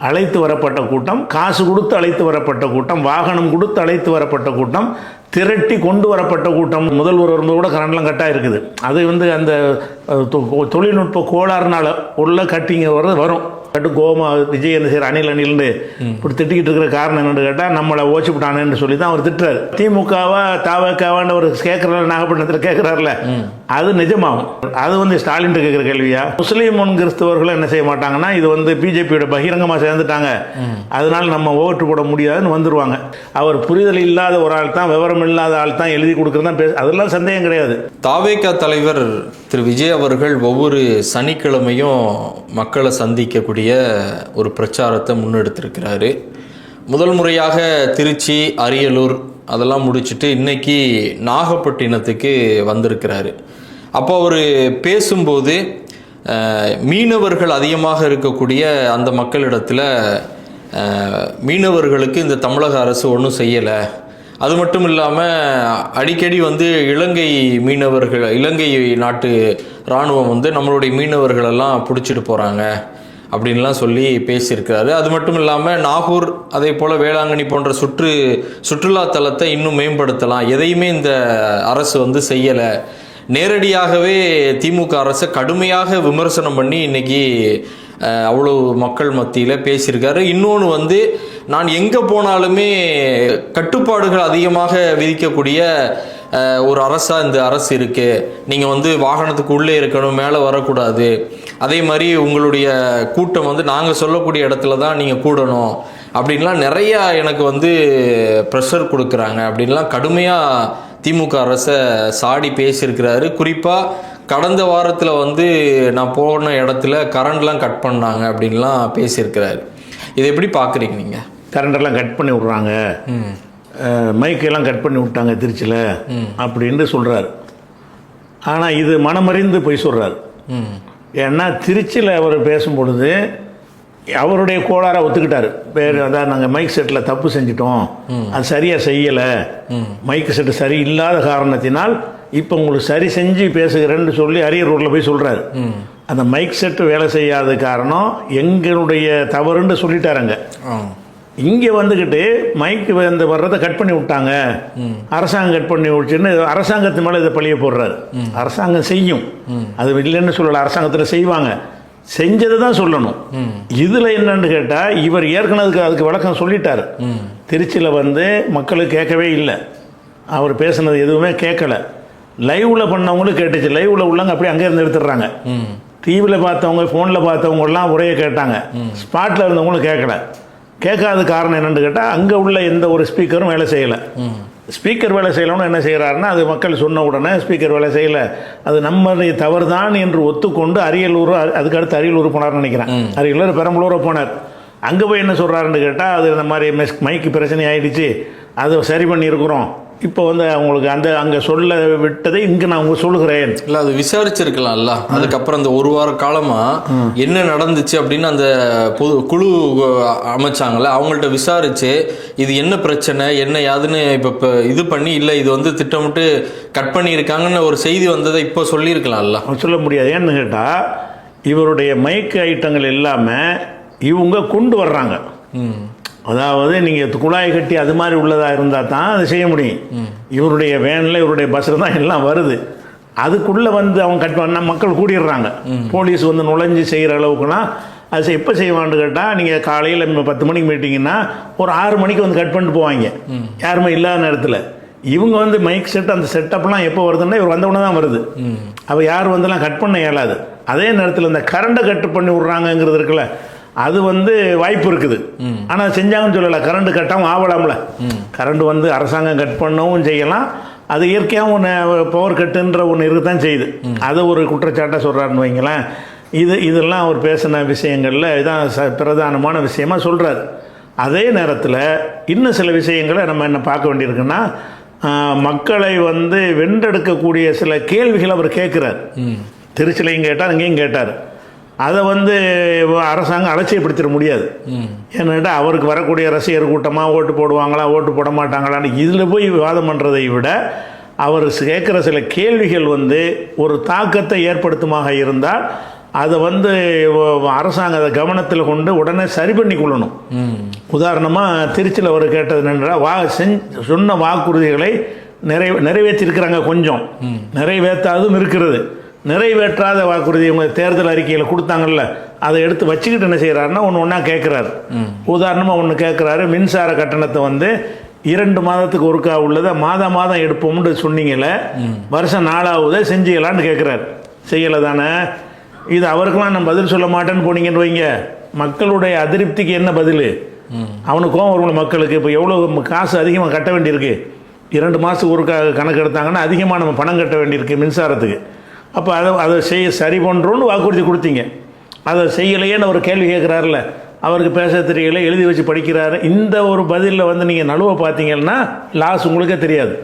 அழைத்து வரப்பட்ட கூட்டம் காசு கொடுத்து அழைத்து வரப்பட்ட கூட்டம் வாகனம் கொடுத்து அழைத்து வரப்பட்ட கூட்டம் திரட்டி கொண்டு வரப்பட்ட கூட்டம். முதல்வர் வரும்போது கூட கரண்ட்லாம் கட்டாக இருக்குது அது வந்து அந்த தொ- தொழில்நுட்ப கோளாறுனால உள்ள கட்டிங்க வர்றது வரும். கட்டு கோமா விஜய் என்ன செய்யற அணில் அணில்னு இப்படி திட்டிக்கிட்டு இருக்கிற காரணம் என்னன்னு கேட்டால் நம்மளை ஓச்சு விட்டானேன்னு சொல்லி தான் அவர் திட்டுறாரு. திமுகவா தாவக்காவான்னு ஒரு கேட்குறாரு நாகப்பட்டினத்தில் கேட்குறாருல அது நிஜமாகும் அது வந்து ஸ்டாலின் கேட்குற கேள்வியா? முஸ்லீம் முன் கிறிஸ்தவர்கள் என்ன செய்ய மாட்டாங்கன்னா இது வந்து பிஜேபியோட பகிரங்கமாக சேர்ந்துட்டாங்க. அதனால நம்ம ஓட்டு போட முடியாதுன்னு வந்துருவாங்க. அவர் புரிதல் இல்லாத ஒரு ஆள் தான் விவரம் இல்லாத ஆள் தான் எழுதி கொடுக்குறது தான் பேச அதெல்லாம் சந்தேகம் கிடையாது. தாவேகா தலைவர் திரு விஜய் அவர்கள் ஒவ்வொரு சனிக்கிழமையும் மக்களை சந்திக்கக்கூடிய ஒரு பிரச்சாரத்தை முன்னெடுத்திருக்கிறாரு. முதல் முறையாக திருச்சி அரியலூர் அதெல்லாம் முடிச்சுட்டு இன்னைக்கு நாகப்பட்டினத்துக்கு வந்திருக்கிறாரு. அப்போ அவர் பேசும்போது மீனவர்கள் அதிகமாக இருக்கக்கூடிய அந்த மக்களிடத்தில் மீனவர்களுக்கு இந்த தமிழக அரசு ஒன்றும் செய்யலை. அது மட்டும் இல்லாமல் அடிக்கடி வந்து இலங்கை மீனவர்கள் இலங்கை நாட்டு இராணுவம் வந்து நம்மளுடைய மீனவர்களெல்லாம் பிடிச்சிட்டு போகிறாங்க அப்படின்லாம் சொல்லி பேசியிருக்கிறாரு அது மட்டும் இல்லாமல் நாகூர் அதே போல் வேளாங்கண்ணி போன்ற சுற்று சுற்றுலா தலத்தை இன்னும் மேம்படுத்தலாம். எதையுமே இந்த அரசு வந்து செய்யலை. நேரடியாகவே திமுக அரசை கடுமையாக விமர்சனம் பண்ணி இன்னைக்கு அவ்வளோ மக்கள் மத்தியில் பேசியிருக்காரு. இன்னொன்று வந்து நான் எங்கே போனாலுமே கட்டுப்பாடுகள் அதிகமாக விதிக்கக்கூடிய ஒரு அரசாக இந்த அரசு இருக்குது நீங்கள் வந்து வாகனத்துக்கு உள்ளே இருக்கணும் மேலே வரக்கூடாது. அதே மாதிரி உங்களுடைய கூட்டம் வந்து நாங்கள் சொல்லக்கூடிய இடத்துல தான் நீங்கள் கூடணும். அப்படின்லாம் நிறையா எனக்கு வந்து ப்ரெஷர் கொடுக்குறாங்க. அப்படின்லாம் கடுமையாக திமுக அரசை சாடி பேசியிருக்கிறாரு. குறிப்பாக கடந்த வாரத்தில் வந்து நான் போன இடத்துல கரண்ட்லாம் கட் பண்ணாங்க அப்படின்லாம் பேசியிருக்கிறாரு. இதை எப்படி பார்க்குறீங்க நீங்கள் கரண்டெல்லாம் கட் பண்ணி விட்றாங்க. மைக்கெல்லாம் கட் பண்ணி விட்டாங்க திருச்சியில் அப்படின்னு சொல்கிறார் ஆனால் இது மனமறிந்து போய் சொல்கிறார் ம். ஏன்னா திருச்சியில் அவர் பேசும்பொழுது அவருடைய கோளாறை ஒத்துக்கிட்டாரு. பேர் அதான் நாங்கள் மைக் செட்டில் தப்பு செஞ்சிட்டோம். அது சரியாக செய்யலை. மைக் செட்டு சரி இல்லாத காரணத்தினால் இப்போ உங்களுக்கு சரி செஞ்சு பேசுகிறேன்னு சொல்லி அரியலூரில் போய் சொல்கிறாரு அந்த மைக் செட்டு வேலை செய்யாத காரணம் எங்களுடைய தவறுன்னு சொல்லிட்டாருங்க. இங்கே வந்துக்கிட்டு மைக்கு வந்து வர்றதை கட் பண்ணி விட்டாங்க. அரசாங்கம் கட் பண்ணி விட்டுன்னு அரசாங்கத்து மேலே இதை பழிய போடுறாரு. அரசாங்கம் செய்யும். அது இல்லைன்னு சொல்லலை அரசாங்கத்தில் செய்வாங்க. செஞ்சதை தான் சொல்லணும். இதில் என்னன்னு கேட்டால் இவர் ஏற்கனவே அதுக்கு அதுக்கு விளக்கம் சொல்லிட்டாரு திருச்சியில் வந்து மக்களுக்கு கேட்கவே இல்லை. அவர் பேசுனது எதுவுமே கேட்கல. லைவில் பண்ணவங்களும் கேட்டுச்சு. லைவில் உள்ளவங்க அப்படியே அங்கே இருந்து எடுத்துடுறாங்க. டிவியில் பார்த்தவங்க ஃபோனில் பார்த்தவங்கலாம் உரையை கேட்டாங்க. ஸ்பாட்டில் இருந்தவங்களும் கேட்கல கேட்காத காரணம் என்னன்னு கேட்டால் அங்கே உள்ள எந்த ஒரு ஸ்பீக்கரும் வேலை செய்யலை. ஸ்பீக்கர் வேலை செய்யலன்னு என்ன செய்கிறாருன்னா அது மக்கள் சொன்ன உடனே ஸ்பீக்கர் வேலை செய்யலை. அது நம்மளுடைய தவறுதான் என்று ஒத்துக்கொண்டு அரியலூர் அ- அதுக்கு அடுத்து அரியலூர் போனார்னு நினைக்கிறேன். அரியலூர் பெரம்பலூர் போனார். அங்கே போய் என்ன சொல்கிறாருன்னு கேட்டால் அது இந்த மாதிரி மெஸ் மைக்கு பிரச்சனை ஆயிடுச்சு. அதை சரி பண்ணியிருக்கிறோம். இப்போ வந்து அவங்களுக்கு அந்த அங்கே சொல்ல விட்டதை இங்கே நான் உங்களுக்கு சொல்லுகிறேன். இல்ல அது விசாரிச்சிருக்கலாம்ல. அதுக்கப்புறம் அந்த ஒரு வார காலமா என்ன நடந்துச்சு அப்படின்னு அந்த பொது குழு அமைச்சாங்கல்ல அவங்கள்ட்ட விசாரிச்சு இது என்ன பிரச்சனை என்ன யாதுன்னு இப்ப இப்ப இது பண்ணி இல்ல இது வந்து திட்டமிட்டு கட் பண்ணியிருக்காங்கன்னு ஒரு செய்தி வந்ததை இப்போ சொல்லியிருக்கலாம்ல. சொல்ல முடியாது. ஏன்னு கேட்டால் இவருடைய மைக் ஐட்டங்கள் எல்லாமே இவங்க கொண்டு வர்றாங்க. ம். அதாவது நீங்கள் குழாய் கட்டி அது மாதிரி உள்ளதாக இருந்தால் தான் அதை செய்ய முடியும். இவருடைய வேனில் இவருடைய பஸ்ஸில் தான் எல்லாம் வருது. அதுக்குள்ளே வந்து அவங்க கட் பண்ணால் மக்கள் கூடிடுறாங்க. போலீஸ் வந்து நுழைஞ்சு செய்கிற அளவுக்குலாம் அது எப்போ செய்வான்னு கேட்டால் நீங்கள் காலையில் பத்து மணிக்கு மீட்டிங்கன்னா ஒரு ஆறு மணிக்கு வந்து கட் பண்ணிட்டு போவாங்க. யாருமே இல்லாத நேரத்தில். இவங்க வந்து மைக் செட் அந்த செட்டப்லாம் எப்போ வருதுன்னா இவர் வந்த உடனே தான் வருது. அப்போ யார் வந்தெல்லாம் கட் பண்ண இயலாது. அதே நேரத்தில் இந்த கரண்டை கட் பண்ணி விட்றாங்கங்கிறது இருக்குல்ல அது வந்து வாய்ப்பு இருக்குது. ஆனால் செஞ்சாங்கன்னு சொல்லலை. கரண்ட் கட்டாமல் ஆகலாம்ல கரண்ட் வந்து அரசாங்கம் கட் பண்ணவும் செய்யலாம். அது இயற்கையாகவும் ஒன்று பவர் கட்டுன்ற ஒன்று இருக்கத்தான் செய்யுது. அதை ஒரு குற்றச்சாட்டாக சொல்கிறாருன்னு வைங்களேன். இது இதெல்லாம் அவர் பேசின விஷயங்களில் இதான் ச பிரதானமான விஷயமா சொல்கிறார் அதே நேரத்தில் இன்னும் சில விஷயங்களை நம்ம என்ன பார்க்க வேண்டியிருக்குன்னா மக்களை வந்து வென்றெடுக்கக்கூடிய சில கேள்விகள் அவர் கேட்குறார். திருச்சிலையும் கேட்டார் இங்கேயும் கேட்டார். அதை வந்து அரசாங்கம் அலட்சியப்படுத்திட முடியாது. ஏன்னாட்டா அவருக்கு வரக்கூடிய ரசிகர் கூட்டமாக ஓட்டு போடுவாங்களா ஓட்டு போட மாட்டாங்களான்னு இதில் போய் விவாதம் பண்ணுறதை விட அவர் கேட்குற சில கேள்விகள் வந்து ஒரு தாக்கத்தை ஏற்படுத்துமாக இருந்தால் அதை வந்து அரசாங்கம் அதை கவனத்தில் கொண்டு உடனே சரி பண்ணி கொள்ளணும். உதாரணமாக திருச்சியில் அவர் கேட்டது என்னென்னா வா செஞ் சொன்ன வாக்குறுதிகளை நிறை நிறைவேற்றிருக்கிறாங்க கொஞ்சம். நிறைவேற்றாதும் இருக்கிறது. நிறைவேற்றாத வாக்குறுதி இவங்க தேர்தல் அறிக்கையில் கொடுத்தாங்கல்ல அதை எடுத்து வச்சுக்கிட்டு என்ன செய்கிறாருன்னா ஒன்று ஒன்றா கேட்குறாரு உதாரணமாக ஒன்று கேட்குறாரு மின்சார கட்டணத்தை வந்து இரண்டு மாதத்துக்கு ஒருக்கா உள்ளதை மாதம் மாதம் எடுப்போம்னு சொன்னீங்களே வருஷம் நாலாவதே செஞ்சீங்களான்னு கேட்குறாரு செய்யலை தானே இது அவருக்கெல்லாம் நான் பதில் சொல்ல மாட்டேன்னு போனீங்கன்னு வைங்க. மக்களுடைய அதிருப்திக்கு என்ன பதில்? அவனுக்கு கோவம் வரும் மக்களுக்கு. இப்போ எவ்வளோ காசு அதிகமாக கட்ட வேண்டியிருக்கு? இரண்டு மாதத்துக்கு ஒரு க- கணக்கு எடுத்தாங்கன்னா அதிகமாக நம்ம பணம் கட்ட வேண்டியிருக்கு மின்சாரத்துக்கு. அப்போ அதை அதை செய்ய சரி பண்ணுறோன்னு வாக்குறுதி கொடுத்தீங்க. அதை செய்யலையேன்னு ஒரு கேள்வி கேட்குறாருல அவருக்கு பேச தெரியல எழுதி வச்சு படிக்கிறாரு. இந்த ஒரு பதிலில் வந்து நீங்கள் நழுவ பார்த்தீங்கன்னா லாஸ் உங்களுக்கே தெரியாது.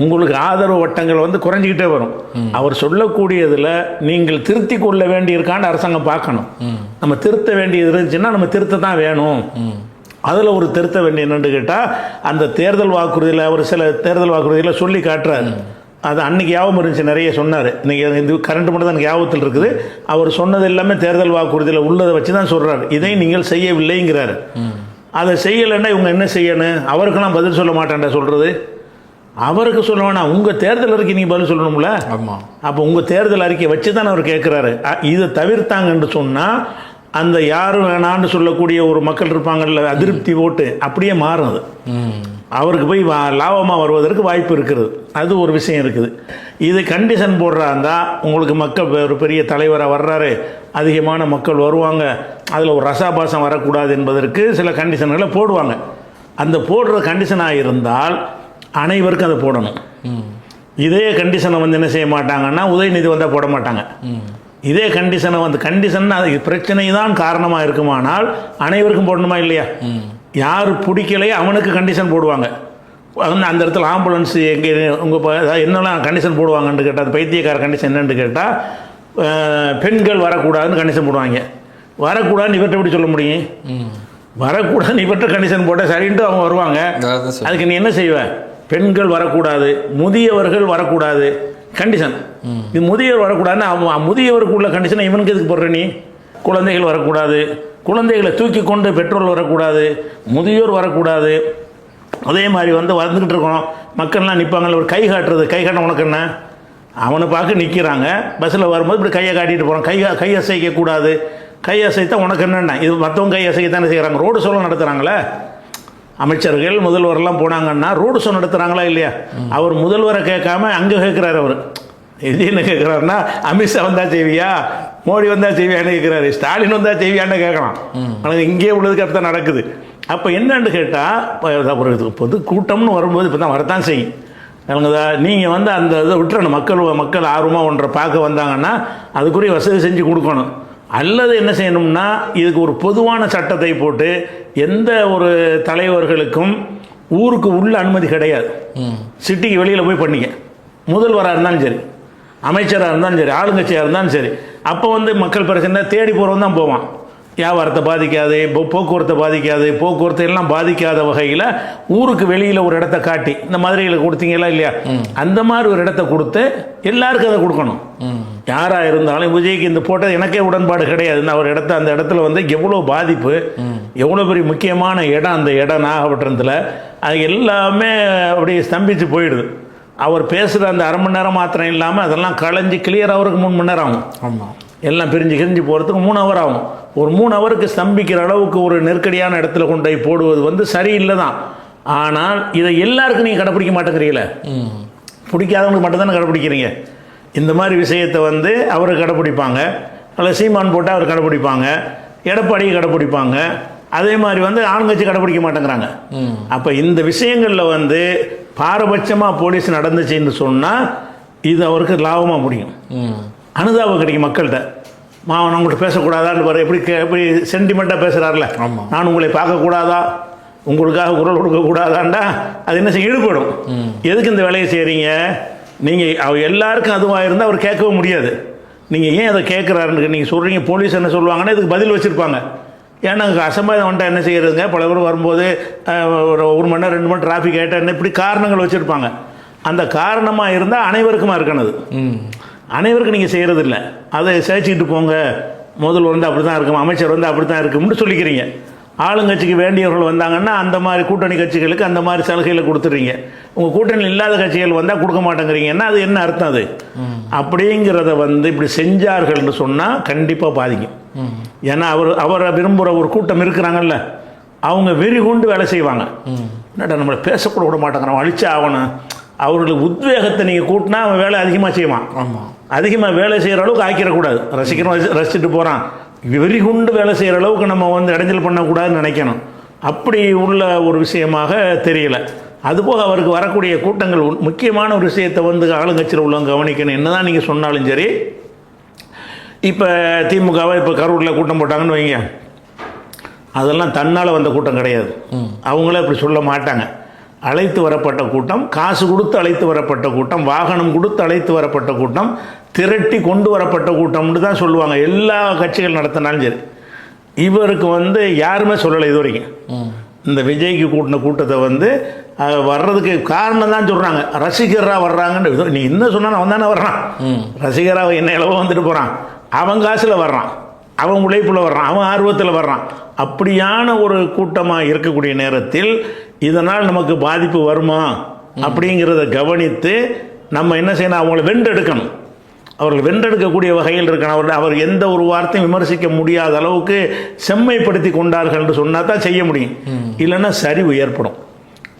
உங்களுக்கு ஆதரவு வட்டங்கள் வந்து குறைஞ்சிக்கிட்டே வரும். அவர் சொல்லக்கூடியதில் நீங்கள் திருத்தி கொள்ள வேண்டியிருக்கான்னு அரசாங்கம் பார்க்கணும். நம்ம திருத்த வேண்டியது இருந்துச்சுன்னா நம்ம திருத்த தான் வேணும். அதில் ஒரு திருத்த வேண்டிய என்னன்னு கேட்டால் அந்த தேர்தல் வாக்குறுதியில் அவர் சில தேர்தல் வாக்குறுதியில் சொல்லி காட்டுறாரு. அது அன்னைக்கு ஞாபகம் இருந்துச்சு நிறைய சொன்னார். இன்னைக்கு இந்த கரண்ட் மட்டும் தான் எனக்கு ஞாபகத்தில் இருக்குது. அவர் சொன்னது எல்லாமே தேர்தல் வாக்குறுதியில் உள்ளதை வச்சு தான் சொல்கிறார் இதை நீங்கள் செய்யவில்லைங்கிறாரு. அதை செய்யலைன்னா இவங்க என்ன செய்யணும்? அவருக்கெல்லாம் பதில் சொல்ல மாட்டேன்டா சொல்கிறது அவருக்கு சொல்ல வேணாம். உங்கள் தேர்தல் அறிக்கை நீங்கள் பதில் சொல்லணும்ல? ஆமாம் அப்போ உங்கள் தேர்தல் அறிக்கை வச்சு தான் அவர் கேட்குறாரு இதை தவிர்த்தாங்கன்னு சொன்னால் அந்த யாரும் வேணான்னு சொல்லக்கூடிய ஒரு மக்கள் இருப்பாங்கல்ல அதிருப்தி ஓட்டு அப்படியே மாறும் அது. அவருக்கு போய் வா- லாபமாக வருவதற்கு வாய்ப்பு இருக்கிறது அது ஒரு விஷயம் இருக்குது. இது கண்டிஷன் போடுறா இருந்தால் உங்களுக்கு மக்கள் ஒரு பெரிய தலைவராக வர்றாரு அதிகமான மக்கள் வருவாங்க அதில் ஒரு ரசாபாசம் வரக்கூடாது என்பதற்கு சில கண்டிஷன்களை போடுவாங்க. அந்த போடுற கண்டிஷனாக இருந்தால் அனைவருக்கும் அதை போடணும். இதே கண்டிஷனை வந்து என்ன செய்ய மாட்டாங்கன்னா உதயநிதி வந்தால் போட மாட்டாங்க. இதே கண்டிஷனை வந்து கண்டிஷன் அது பிரச்சனை தான் காரணமாக இருக்குமானால் அனைவருக்கும் போடணுமா இல்லையா? யார் பிடிக்கலையோ அவனுக்கு கண்டிஷன் போடுவாங்க. வந்து அந்த இடத்துல ஆம்புலன்ஸ் எங்கே உங்கள் என்னெல்லாம் கண்டிஷன் போடுவாங்கன்னு கேட்டால் அது பைத்தியக்கார கண்டிஷன் என்னன்னு கேட்டால் பெண்கள் வரக்கூடாதுன்னு கண்டிஷன் போடுவாங்க. வரக்கூடாதுன்னு இவர்கிட்ட எப்படி சொல்ல முடியும்? வரக்கூடாதுன்னு இவர்கிட்ட கண்டிஷன் போட்டால் சரின்ட்டு அவங்க வருவாங்க. அதுக்கு நீ என்ன செய்வ? பெண்கள் வரக்கூடாது முதியவர்கள் வரக்கூடாது. கண்டிஷன் இது முதியவர் வரக்கூடாதுன்னு அவன் முதியவருக்கு உள்ள கண்டிஷனை இவனுக்கு எதுக்கு போடுற நீ? குழந்தைகள் வரக்கூடாது. குழந்தைகளை தூக்கி கொண்டு பெட்ரோல் வரக்கூடாது முதியோர் வரக்கூடாது. அதே மாதிரி வந்து வந்துக்கிட்டு இருக்கணும். மக்கள்லாம் நிற்பாங்கல்ல ஒரு கை காட்டுறது. கை காட்ட உனக்கு என்ன? அவனை பார்க்க நிற்கிறாங்க பஸ்ஸில் வரும்போது இப்படி கையை காட்டிட்டு போகிறான் கை கை அசைக்கக்கூடாது. கை அசைத்தா உனக்கு என்னென்ன? இது மற்றவங்க கை அசைக்கத்தானே செய்கிறாங்க ரோடு சோழம் நடத்துகிறாங்களே அமைச்சர்கள் முதல்வரெல்லாம் போனாங்கன்னா ரோடு ஷோ நடத்துகிறாங்களா இல்லையா? அவர் முதல்வரை கேட்காம அங்கே கேட்குறாரு அவர். இது என்ன கேட்குறாருன்னா அமித்ஷா வந்தால் செய்வியா? மோடி வந்தா செய்வியான்னு கேட்குறாரு ஸ்டாலின் வந்தா செய்வியான்னு கேட்கலாம். ஆனால் இங்கே உள்ளதுக்கு அப்படி தான் நடக்குது. அப்போ என்னன்னு கேட்டால் ஒரு பொது கூட்டம்னு வரும்போது இப்போ தான் வரத்தான் செய்யும். விளங்குதா? நீங்கள் வந்து அந்த இதை விட்டுறணும். மக்கள் மக்கள் ஆர்வமாக ஒன்றை பார்க்க வந்தாங்கன்னா அதுக்குரிய வசதி செஞ்சு கொடுக்கணும். அல்லது என்ன செய்யணும்னா இதுக்கு ஒரு பொதுவான சட்டத்தை போட்டு எந்த ஒரு தலைவர்களுக்கும் ஊருக்கு உள்ள அனுமதி கிடையாது. சிட்டிக்கு வெளியில் போய் பண்ணிக்க. முதல்வராக இருந்தாலும் சரி அமைச்சராக இருந்தாலும் சரி ஆளுங்கட்சியாக இருந்தாலும் சரி அப்போ வந்து மக்கள் பிரச்சனை தேடி போகிறவன் தான் போவான். வியாபாரத்தை பாதிக்காது போக்குவரத்தை பாதிக்காது போக்குவரத்து எல்லாம் பாதிக்காத வகையில் ஊருக்கு வெளியில் ஒரு இடத்த காட்டி இந்த மதுரையில் கொடுத்தீங்களா இல்லையா? அந்த மாதிரி ஒரு இடத்த கொடுத்து எல்லாருக்கும் அதை கொடுக்கணும். யாராக இருந்தாலும் விஜய்க்கு இந்த போட்டது எனக்கே உடன்பாடு கிடையாது நான் ஒரு இடத்த அந்த இடத்துல வந்து எவ்வளோ பாதிப்பு எவ்வளோ பெரிய முக்கியமான இடம் அந்த இடம் நாகப்பட்டினத்தில் அது எல்லாமே அப்படியே ஸ்தம்பிச்சு போயிடுது. அவர் பேசுகிற அந்த அரை மணி நேரம் மாத்திரம் இல்லாமல் அதெல்லாம் களைஞ்சி கிளியர் அவருக்கு மூணு மணி நேரம் ஆகும். ஆமாம் எல்லாம் பிரிஞ்சு கிரிஞ்சு போகிறதுக்கு மூணு ஹவர் ஆகும். ஒரு மூணு ஹவருக்கு ஸ்தம்பிக்கிற அளவுக்கு ஒரு நெருக்கடியான இடத்துல கொண்டு போய் போடுவது வந்து சரியில்லை தான் ஆனால் இதை எல்லாருக்கும் நீங்கள் கடைப்பிடிக்க மாட்டேங்கிறீங்களே? பிடிக்காதவங்களுக்கு மட்டும்தானே கடைப்பிடிக்கிறீங்க? இந்த மாதிரி விஷயத்தை வந்து அவர் கடைப்பிடிப்பாங்க. அல்ல சீமான் போட்டால் அவர் கடைப்பிடிப்பாங்க. எடப்பாடியை கடைப்பிடிப்பாங்க. அதே மாதிரி வந்து ஆளுங்கட்சி கடைப்பிடிக்க மாட்டேங்கிறாங்க. அப்போ இந்த விஷயங்களில் வந்து பாரபட்சமாக போலீஸ் நடந்துச்சுன்னு சொன்னால் இது அவருக்கு லாபமாக முடியும். அனுதாபம் கிடைக்கும் மக்கள்கிட்ட. மாவன் உங்கள்கிட்ட பேசக்கூடாதான்னு பாரு. எப்படி எப்படி சென்டிமெண்ட்டாக பேசுகிறார்ல. நான் உங்களை பார்க்கக்கூடாதா? உங்களுக்காக குரல் கொடுக்கக்கூடாதாண்டா? அது என்ன செய்ய ஈடுபடும். எதுக்கு இந்த வேலையை செய்கிறீங்க நீங்கள் அவ எல்லாருக்கும் அதுவாக இருந்தால் அவர் கேட்கவும் முடியாது. நீங்கள் ஏன் அதை கேட்குறாருன்னு நீங்கள் சொல்கிறீங்க போலீஸ் என்ன சொல்லுவாங்கன்னா இதுக்கு பதில் வச்சுருப்பாங்க. ஏன்னா அங்கே அசம்பாவிதம் வந்துட்டா என்ன செய்யறதுங்க? பல பேர் வரும்போது ஒரு ஒரு மணி நேரம் ரெண்டு மணி டிராஃபிக் ஆகிட்டா என்ன இப்படி காரணங்கள் வச்சுருப்பாங்க. அந்த காரணமாக இருந்தால் அனைவருக்குமா இருக்கணும் அனைவருக்கும் நீங்கள் செய்கிறதில்ல அதை சேர்ச்சிக்கிட்டு போங்க. முதல்வர் வந்து அப்படி தான் இருக்கும் அமைச்சர் வந்து அப்படி தான் இருக்கும்னு சொல்லிக்கிறீங்க. ஆளுங்கட்சிக்கு வேண்டியவர்கள் வந்தாங்கன்னா அந்த மாதிரி கூட்டணி கட்சிகளுக்கு அந்த மாதிரி சலுகைகளை கொடுத்துறீங்க. உங்கள் கூட்டணி இல்லாத கட்சிகள் வந்தால் கொடுக்க மாட்டேங்கிறீங்கன்னா அது என்ன அர்த்தம் அது? அப்படிங்கிறத வந்து இப்படி செஞ்சார்கள்னு சொன்னால் கண்டிப்பாக பாதிக்கும். ஏன்னா அவர் அவரை விரும்புகிற ஒரு கூட்டம் இருக்கிறாங்கல்ல அவங்க வெறி கொண்டு வேலை செய்வாங்க. என்னடா நம்மளை பேசக்கூட விட மாட்டேங்கிறோம் அழிச்சா ஆகணும். அவர்களுக்கு உத்வேகத்தை நீங்கள் கூட்டினா அவன் வேலை அதிகமாக செய்வான். ஆமாம் அதிகமாக வேலை செய்கிற அளவுக்கு ஆக்கிடக்கூடாது. ரசிக்கிறோம் ரசி- ரசிச்சுட்டு போகிறான் வெறி கொண்டு வேலை செய்கிற அளவுக்கு நம்ம வந்து இடைஞ்சல் பண்ணக்கூடாதுன்னு நினைக்கணும். அப்படி உள்ள ஒரு விஷயமாக தெரியல. அதுபோக அவருக்கு வரக்கூடிய கூட்டங்கள் முக்கியமான ஒரு விஷயத்தை வந்து ஆளுங்கட்சியில் உள்ளவங்க கவனிக்கணும். என்னதான் நீங்கள் சொன்னாலும் சரி இப்போ திமுகவை இப்போ கரூரில் கூட்டம் போட்டாங்கன்னு வைங்க. அதெல்லாம் தன்னால் வந்த கூட்டம் கிடையாது. அவங்களே அப்படி சொல்ல மாட்டாங்க. அழைத்து வரப்பட்ட கூட்டம் காசு கொடுத்து அழைத்து வரப்பட்ட கூட்டம் வாகனம் கொடுத்து அழைத்து வரப்பட்ட கூட்டம் திரட்டி கொண்டு வரப்பட்ட கூட்டம்னு தான் சொல்லுவாங்க. எல்லா கட்சிகள் நடத்தினாலும் சரி. இவருக்கு வந்து யாருமே சொல்லலை இது வரைக்கும் இந்த விஜய்க்கு கூட்டின கூட்டத்தை வந்து வர்றதுக்கு காரணம் தான் சொல்கிறாங்க ரசிகராக வர்றாங்கன்னு நீ இன்னும் சொன்னா அவன் தானே வர்றான். ரசிகராக என்ன இளவோ வந்துட்டு போகிறான் அவன் காசில் வர்றான். அவன் உழைப்பில் வர்றான். அவன் ஆர்வத்தில் வர்றான். அப்படியான ஒரு கூட்டமாக இருக்கக்கூடிய நேரத்தில் இதனால் நமக்கு பாதிப்பு வருமா? அப்படிங்கிறத கவனித்து நம்ம என்ன செய்யணும்? அவங்கள வென்றெடுக்கணும். அவர்கள் வென்றெடுக்கக்கூடிய வகையில் இருக்கணும். அவர் அவர் எந்த ஒரு வார்த்தையும் விமர்சிக்க முடியாத அளவுக்கு செம்மைப்படுத்தி கொண்டார்கள் என்று சொன்னால் தான் செய்ய முடியும். இல்லைன்னா சரிவு ஏற்படும்.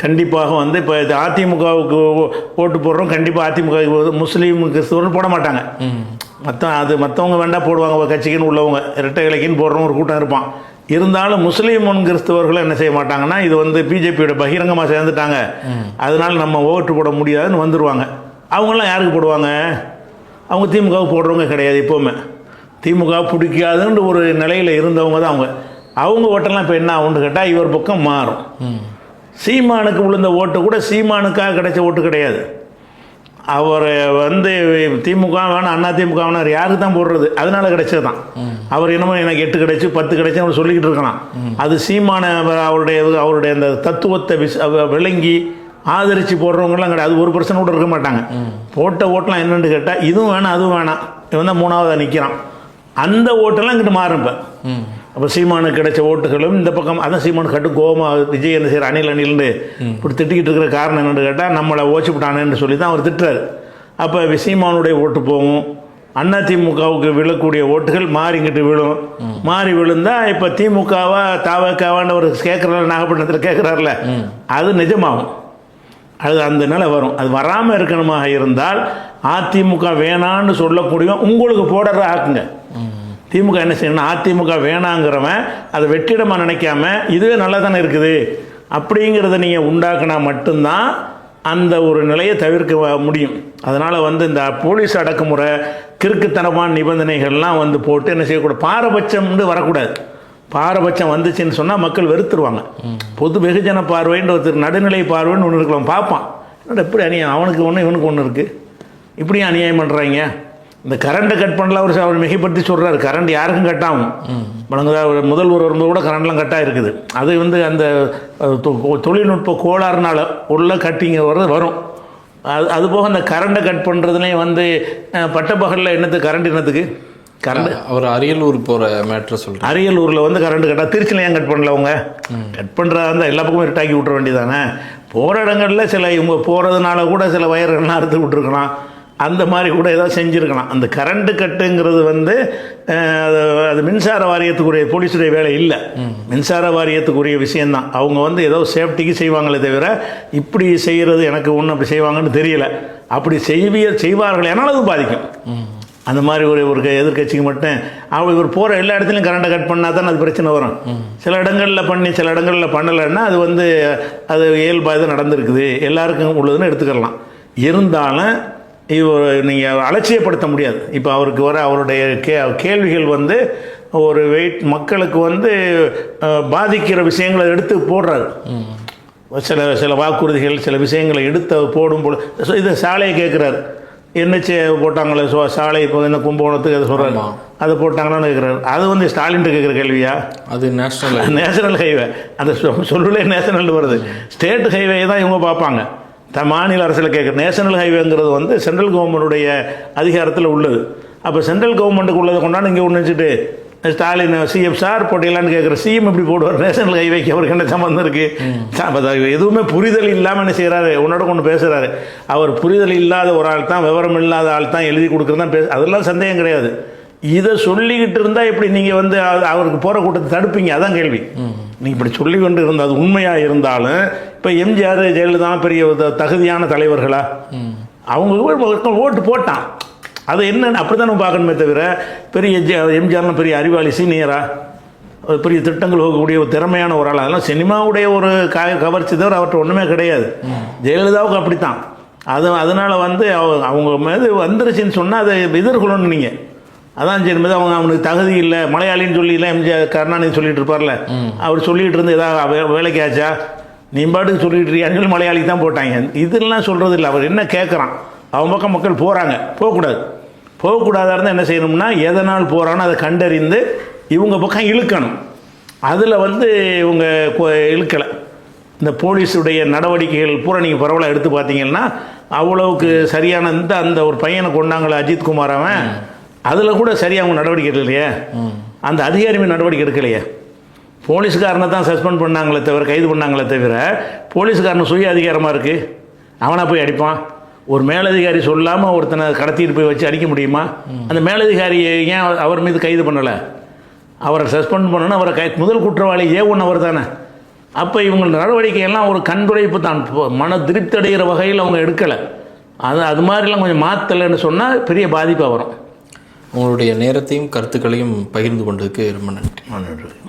கண்டிப்பாக வந்து இப்போ இது அதிமுகவுக்கு ஓ- ஓட்டு போடுறோம். கண்டிப்பாக அதிமுக முஸ்லீம் கிறிஸ்தவர்கள் போட மாட்டாங்க. மற்ற அது மற்றவங்க வேண்டாம் போடுவாங்க. கட்சிக்குன்னு உள்ளவங்க. இரட்டை இலைக்குன்னு போடுறோம் ஒரு கூட்டம் இருப்பான். இருந்தாலும் முஸ்லீம் கிறிஸ்தவர்கள் என்ன செய்ய மாட்டாங்கன்னா இது வந்து பிஜேபியோட பகிரங்கமாக சேர்ந்துட்டாங்க. அதனால நம்ம ஓட்டு போட முடியாதுன்னு வந்துடுவாங்க அவங்களாம் யாருக்கு போடுவாங்க? அவங்க திமுகவுக்கு போடுறவங்க கிடையாது எப்போவுமே. திமுக பிடிக்காதுன்ற ஒரு நிலையில் இருந்தவங்க தான் அவங்க. அவங்க ஓட்டெல்லாம் இப்போ என்ன ஆகும்னு கேட்டால் இவர் பக்கம் மாறும். சீமானுக்கு விழுந்த ஓட்டு கூட சீமானுக்காக கிடைச்ச ஓட்டு கிடையாது. அவர் வந்து திமுக வேணாம் அண்ணா திமுக வேணாம் யாருக்கு தான் போடுறது? அதனால கிடைச்சது தான் அவர் என்னமோ எனக்கு எட்டு கிடைச்சு பத்து கிடைச்சு அவர் சொல்லிக்கிட்டு இருக்கலாம். அது சீமான அவர் அவருடைய அவருடைய அந்த தத்துவத்தை விஸ் விளங்கி ஆதரித்து போடுறவங்கலாம் கிடையாது. அது ஒரு பர்சன்ட் கூட இருக்க மாட்டாங்க. போட்ட ஓட்டெலாம் என்னென்னு கேட்டால் இதுவும் வேணாம் அதுவும் வேணாம். இவன் தான் மூணாவதாக நிற்கிறான் அந்த ஓட்டெல்லாம் இங்கிட்டு மாறும் இப்போ. அப்போ சீமானுக்கு கிடைச்ச ஓட்டுகளும் இந்த பக்கம் அதான் சீமானு கட்டு கோபமாக விஜய் என்ன செய்யற அணில் அணில்னு இப்படி திட்டிக்கிட்டு இருக்கிற காரணம் என்னென்னு கேட்டால் நம்மளை ஓச்சுவிட்டானேன்னு சொல்லி தான் அவர் திட்டுறாரு. அப்போ சீமானுடைய ஓட்டு போகும். அதிமுகவுக்கு விழக்கூடிய ஓட்டுகள் மாறி இங்கிட்டு விழும். மாறி விழுந்தா இப்போ திமுகவா தாவக்காவான்னு ஒரு கேட்குறாரு நாகப்பட்டினத்தில் கேட்குறாருல அது நிஜமாகும். அது அந்த நிலை வரும். அது வராமல் இருக்கணுமாக இருந்தால் அதிமுக வேணான்னு சொல்லக்கூடிய உங்களுக்கு போடுற ஆக்குங்க. திமுக என்ன செய்யணும் அதிமுக வேணாங்கிறவன் அதை வெற்றிடமாக நினைக்காம இதுவே நல்லா தானே இருக்குது? அப்படிங்கிறத நீங்கள் உண்டாக்குனா மட்டும்தான் அந்த ஒரு நிலையை தவிர்க்க முடியும். அதனால் வந்து இந்த போலீஸ் அடக்குமுறை கிறுக்குத்தனமான நிபந்தனைகள்லாம் வந்து போட்டு என்ன செய்யக்கூடாது? பாரபட்சம்னு வரக்கூடாது. பாரபட்சம் வந்துச்சுன்னு சொன்னால் மக்கள் வெறுத்துருவாங்க. பொது வெகுஜன பார்வைன்ற ஒருத்தர் நடுநிலை பார்வைன்னு ஒன்று இருக்கலாம் பார்ப்பான். எப்படி அநியாயம்? அவனுக்கு ஒன்று இவனுக்கு ஒன்று இருக்குது இப்படியும் அநியாயம் பண்ணுறாங்க இந்த கரண்ட்டை கட் பண்ணல அவர் அவர் மிகைப்படுத்தி சொல்கிறாரு கரண்ட் யாருக்கும் கட் ஆகும். வழங்குதா ஒரு முதல்வர் வரும்போது கூட கரண்ட்லாம் கட்டாக இருக்குது அது வந்து அந்த தொழில்நுட்ப கோளாறுனால உள்ள கட்டிங்க வர்றது வரும். அது அது போக அந்த கரண்ட்டை கட் பண்ணுறதுலேயும் வந்து பட்டப்பகலில் என்னத்துக்கு கரண்ட் என்னத்துக்கு கரண்ட் அவர் அரியலூர் போகிற மேட்ரை சொல்கிறேன் அரியலூரில் வந்து கரண்ட் கட்டா திருச்சியில் ஏன் கட் பண்ணல அவங்க? கட் பண்ணுறதா இருந்தால் எல்லா பக்கமும் இருட்டாக்கி விட்ற வேண்டியதானே போகிற இடங்களில் சில இவங்க போகிறதுனால கூட சில வயர்கள்லாம் அறுத்து விட்டுருக்கலாம். அந்த மாதிரி கூட ஏதாவது செஞ்சுருக்கலாம். அந்த கரண்ட்டு கட்டுங்கிறது வந்து அது அது மின்சார வாரியத்துக்குரிய போலீஸுடைய வேலை இல்லை. மின்சார வாரியத்துக்குரிய விஷயந்தான் அவங்க வந்து ஏதோ சேஃப்டிக்கு செய்வாங்களே தவிர இப்படி செய்கிறது எனக்கு ஒன்றும் அப்படி செய்வாங்கன்னு தெரியல. அப்படி செய்விய செய்வார்கள் ஏன்னால் அது பாதிக்கும். அந்த மாதிரி ஒரு ஒரு எதிர்க்கட்சிக்கு மட்டும் அவங்க இவர் போகிற எல்லா இடத்துலையும் கரண்ட்டை கட் பண்ணால் தான் அது பிரச்சனை வரும். சில இடங்களில் பண்ணி சில இடங்களில் பண்ணலைன்னா அது வந்து அது இயல்பாக இது நடந்திருக்குது. எல்லாருக்கும் உள்ளதுன்னு எடுத்துக்கலாம் இருந்தாலும் இவர் நீங்கள் அலட்சியப்படுத்த முடியாது. இப்போ அவருக்கு வர அவருடைய கே கேள்விகள் வந்து ஒரு வெயிட் மக்களுக்கு வந்து பாதிக்கிற விஷயங்களை எடுத்து போடுறாரு. சில சில வாக்குறுதிகள் சில விஷயங்களை எடுத்து போடும்போது so இது சாலையை கேட்குறாரு. என்னச்சு போட்டாங்களே சோ சாலை இப்போ என்ன கும்பகோணத்துக்கு அதை சொல்கிறாரு ஆமா. அதை போட்டாங்களான்னு கேட்குறாரு. அது வந்து ஸ்டாலின் கேட்குற கேள்வியா? அது நேஷனல் நேஷனல் ஹைவே. அந்த சொல்லுலே நேஷனல் வருது. ஸ்டேட் ஹைவே தான் இவங்க பார்ப்பாங்க. மாநில அரசில் கேட்குற நேஷனல் ஹைவேங்கிறது வந்து சென்ட்ரல் கவர்மெண்டுடைய அதிகாரத்தில் உள்ளது. அப்போ சென்ட்ரல் கவர்மெண்ட்டுக்கு உள்ளதை கொண்டாந்து இங்கே ஒன்று வச்சுட்டு ஸ்டாலின் சிஎம் சார் போட்டீங்களான்னு கேட்குற சிஎம் எப்படி போடுவார். நேஷனல் ஹைவேக்கு அவருக்கு என்ன சம்மந்தம் இருக்குது எதுவுமே புரிதல் இல்லாமல் என்ன செய்கிறாரு உன்னோட கொண்டு பேசுகிறாரு அவர் புரிதல் இல்லாத ஒரு ஆள் தான் விவரம் இல்லாத ஆள் தான் எழுதி கொடுக்குறது தான் பேச அதெல்லாம் சந்தேகம் கிடையாது. இதை சொல்லிக்கிட்டு இருந்தால் எப்படி நீங்கள் வந்து அவருக்கு போகிற கூட்டத்தை தடுப்பீங்க? அதான் கேள்வி. நீங்கள் இப்படி சொல்லி கொண்டு இருந்தால் அது உண்மையாக இருந்தாலும் இப்போ எம்ஜிஆர் ஜெயலலிதா பெரிய தகுதியான தலைவர்களா? அவங்க ஓட்டு போட்டான். அது என்னன்னு அப்படி தான் நம்ம பார்க்கணுமே தவிர பெரிய ஜெ- எம்ஜிஆர்லாம் பெரிய அறிவாளி சீனியரா? ஒரு பெரிய திட்டங்கள் போகக்கூடிய ஒரு திறமையான ஒரு ஆள். அதெல்லாம் சினிமாவுடைய ஒரு க கவர்ச்சி தவிர அவர்கிட்ட ஒன்றுமே கிடையாது. ஜெயலலிதாவுக்கு அப்படித்தான். அது அதனால் வந்து அவங்க மீது வந்துருச்சுன்னு சொன்னால் அதை எதிர்கொள்ளணும் நீங்கள் அதான் சரி அவங்க அவனுக்கு தகுதி இல்லை. மலையாளின்னு சொல்லிலாம் எம்ஜிஆர் கருணாநிதி சொல்லிட்டு இருப்பார்ல. அவர் சொல்லிட்டு இருந்து ஏதாவது வே- வேலைக்கு ஆச்சா? நீ பாட்டுக்கு சொல்லிட்டு இருக்கியான்னு சொல்லி மலையாளிக்கு தான் போட்டாங்க. இதெல்லாம் சொல்கிறது இல்லை. அவர் என்ன கேட்குறான் அவன் பக்கம் மக்கள் போகிறாங்க போகக்கூடாது. போகக்கூடாதா இருந்தால் என்ன செய்யணும்னா எதனால் போகிறானோ அதை கண்டறிந்து இவங்க பக்கம் இழுக்கணும். அதில் வந்து இவங்க இழுக்கலை. இந்த போலீஸுடைய நடவடிக்கைகள் பூரா நீங்கள் பரவலாக எடுத்து பார்த்தீங்கன்னா அவ்வளவுக்கு சரியான இந்த அந்த ஒரு பையனை கொண்டாங்களே அஜித் குமார் அவன். அதில் கூட சரியாக அவங்க நடவடிக்கை எடுக்கலையே? அந்த அதிகாரிமே நடவடிக்கை எடுக்கலையே? போலீஸ்காரனை தான் சஸ்பெண்ட் பண்ணாங்களே தவிர கைது பண்ணாங்களே தவிர போலீஸ்காரன் சுய அதிகாரமாக இருக்குது அவனாக போய் அடிப்பான்? ஒரு மேலதிகாரி சொல்லாமல் ஒருத்தனை கடத்திட்டு போய் வச்சு அடிக்க முடியுமா? அந்த மேலதிகாரியை ஏன் அவர் மீது கைது பண்ணலை? அவரை சஸ்பெண்ட் பண்ணணும் அவரை கை முதல் குற்றவாளி ஏ ஒன்று அவர் தானே. அப்போ இவங்க நடவடிக்கையெல்லாம் ஒரு கண்துடைப்பு தான். மன திருப்தி அடைகிற வகையில் அவங்க எடுக்கலை. அது அது மாதிரிலாம் கொஞ்சம் மாற்றலைன்னு சொன்னால் பெரிய பாதிப்பாக வரும். உங்களுடைய நேரத்தையும் கருத்துக்களையும் பகிர்ந்து கொண்டதுக்கு ரொம்ப நன்றி. நன்றி.